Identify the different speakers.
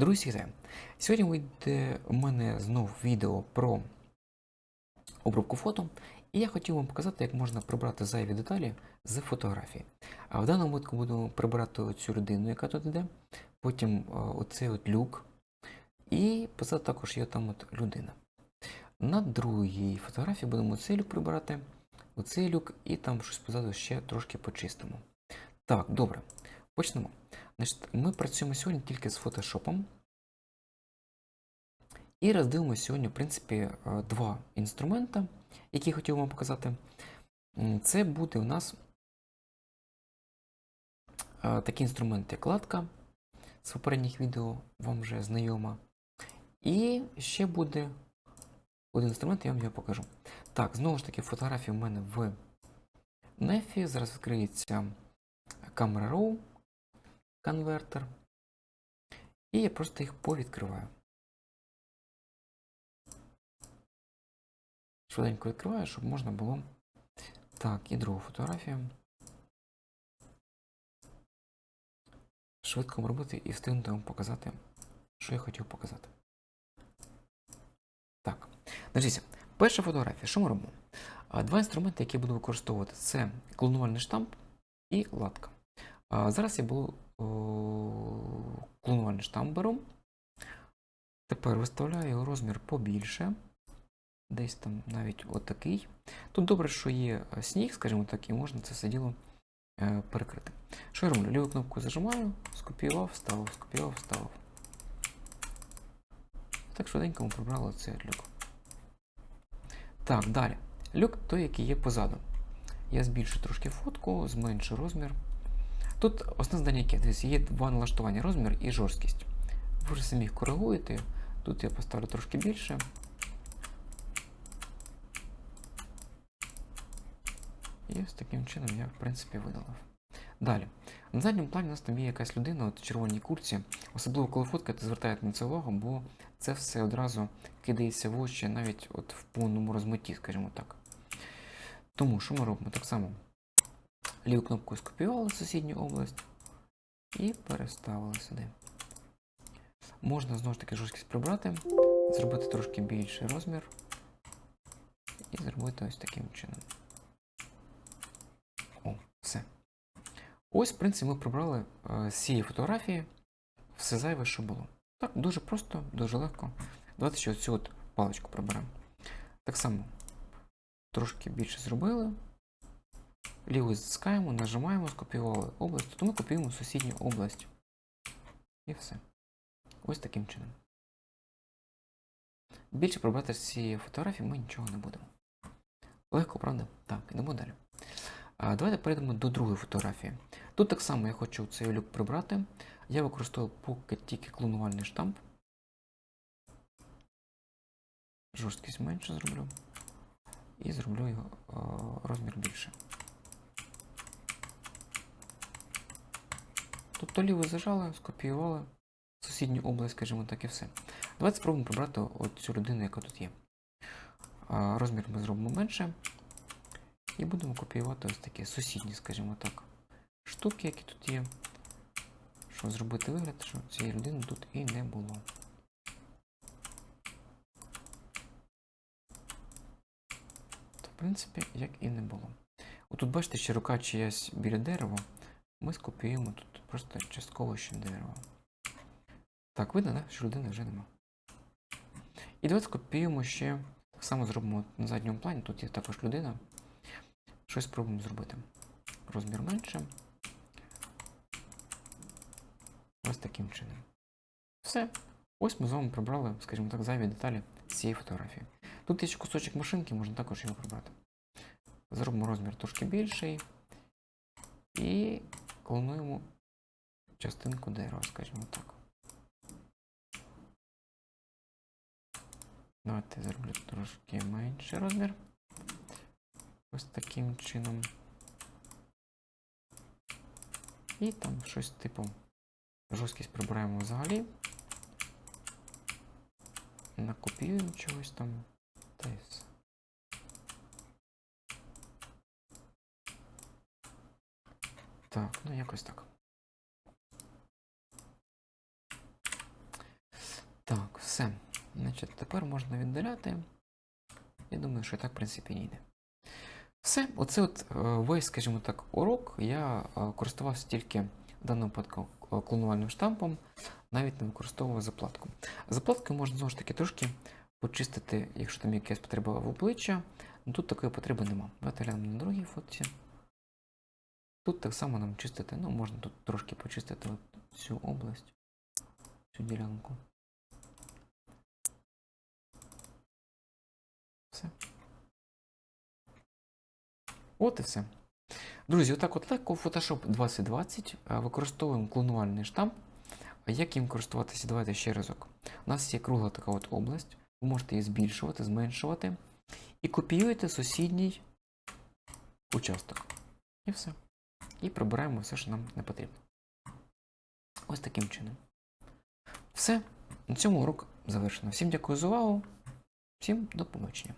Speaker 1: Друзі! Сьогодні вийде у мене знов відео про обробку фото, і я хотів вам показати, як можна прибрати зайві деталі з фотографії. А в даному випадку буду прибирати цю людину, яка тут йде, потім е, оцей от люк, і позаду також є там от людина. На другій фотографії будемо цей люк прибирати, оцей люк, і там щось позаду ще трошки почистимо. Так, добре, почнемо. Значить, ми працюємо сьогодні тільки з фотошопом. І роздивимося сьогодні, в принципі, е, два інструмента, які я хотів вам показати. Це буде у нас е, такий інструмент, як латка. З попередніх відео вам вже знайома. І ще буде один інструмент, я вам його покажу. Так, знову ж таки, фотографії в мене в Нефі. Зараз відкриється камера RAW конвертер. І я просто їх повідкриваю. Швиденько відкриваю, щоб можна було. Так, і другу фотографію. Швидко робити і встигнути вам показати, що я хотів показати. Так, дивіться, перша фотографія. Що ми робимо? Два інструменти, які я буду використовувати, це клонувальний штамп і латка. Зараз я буду штамп беру. Тепер виставляю його розмір побільше. Десь там навіть отакий. Тут добре, що є е, сніг, скажімо так, і можна це все діло е, перекрити. Що я роблю? Ліву кнопку зажимаю, скопіював, вставив, скопіював, вставив. Так швиденько ми прибрали цей люк. Так, далі. Люк той, який є позаду. Я збільшу трошки фотку, зменшу розмір. Тут основне здання яке? Дивіться, є два налаштування розмір і жорсткість. Ви вже самі їх коригуєте. Тут я поставлю трошки більше. І ось таким чином я, в принципі, видалив. Далі. На задньому плані у нас там є якась людина от в червоній курці, особливо коли фоткаєте, звертаєте на це увагу, бо це все одразу кидається в очі навіть от в повному розмитті, скажімо так. Тому що ми робимо? Так само ліву кнопку скопіювали сусідню область і переставили сюди. Можна знову ж таки жорсткість прибрати, зробити трошки більший розмір і зробити ось таким чином. О, все. Ось, в принципі, ми прибрали е, з цієї фотографії все зайве, що було. Так, дуже просто, дуже легко. Давайте ще оцю от паличку приберемо. Так само трошки більше зробили. Ліву затискаємо, нажимаємо, скопіювали область, то ми копіюємо сусідню область. І все. Ось таким чином. Більше прибрати з цієї фотографії ми нічого не будемо. Легко, правда? Так, йдемо далі. А, Давайте перейдемо до другої фотографії. Тут так само я хочу цей люк прибрати. Я використовую поки тільки клонувальний штамп. Жорсткість менше зроблю. І зроблю його о, розмір більше. Тобто ліву зажали, скопіювали сусідню область, скажімо так, і все. Давайте спробуємо прибрати цю людину, яка тут є. Розмір ми зробимо менше. І будемо копіювати ось такі сусідні, скажімо так, штуки, які тут є. Щоб зробити вигляд, що цієї людини тут і не було. То, в принципі, як і не було. Отут, бачите, ще рука чиясь біля дерева. Ми скопіюємо тут просто частково ще дерево. Так, видно, да? що людини вже нема. І давайте скопіюємо ще. Так само зробимо на задньому плані. Тут є також людина. Щось спробуємо зробити. Розмір менше. Ось таким чином. Все. Ось ми з вами прибрали, скажімо так, зайві деталі цієї фотографії. Тут є ще кусочок машинки, можна також його прибрати. Зробимо розмір трошки більший. І клонуємо частинку дерева, скажімо так. Давайте зроблю трошки менший розмір. Ось таким чином. І там щось типу жорсткість прибираємо взагалі. Накопіюємо чогось там. Та. Так, ну якось так. Так, все. Значить, тепер можна віддаляти. Я думаю, що так, в принципі, не йде. Все, оце от е, весь, скажімо так, урок. Я е, користувався тільки в даному випадку е, клонувальним штампом, навіть не використовував заплатку. Заплаткою можна знову ж таки трошки почистити, якщо там якась потреба в обличчя. Ну, тут такої потреби нема. Давайте глянемо на другій фотці. Тут так само нам чистити, ну, можна тут трошки почистити от цю область, цю ділянку. Все. От і все. Друзі, отак от легко в Photoshop 2020 е, використовуємо клонувальний штамп. А як їм користуватися? Давайте ще разок. У нас є кругла така от область. Ви можете її збільшувати, зменшувати. І копіюєте сусідній участок. І все. І прибираємо все, що нам не потрібно. Ось таким чином. Все. На цьому урок завершено. Всім дякую за увагу. Всім до побачення.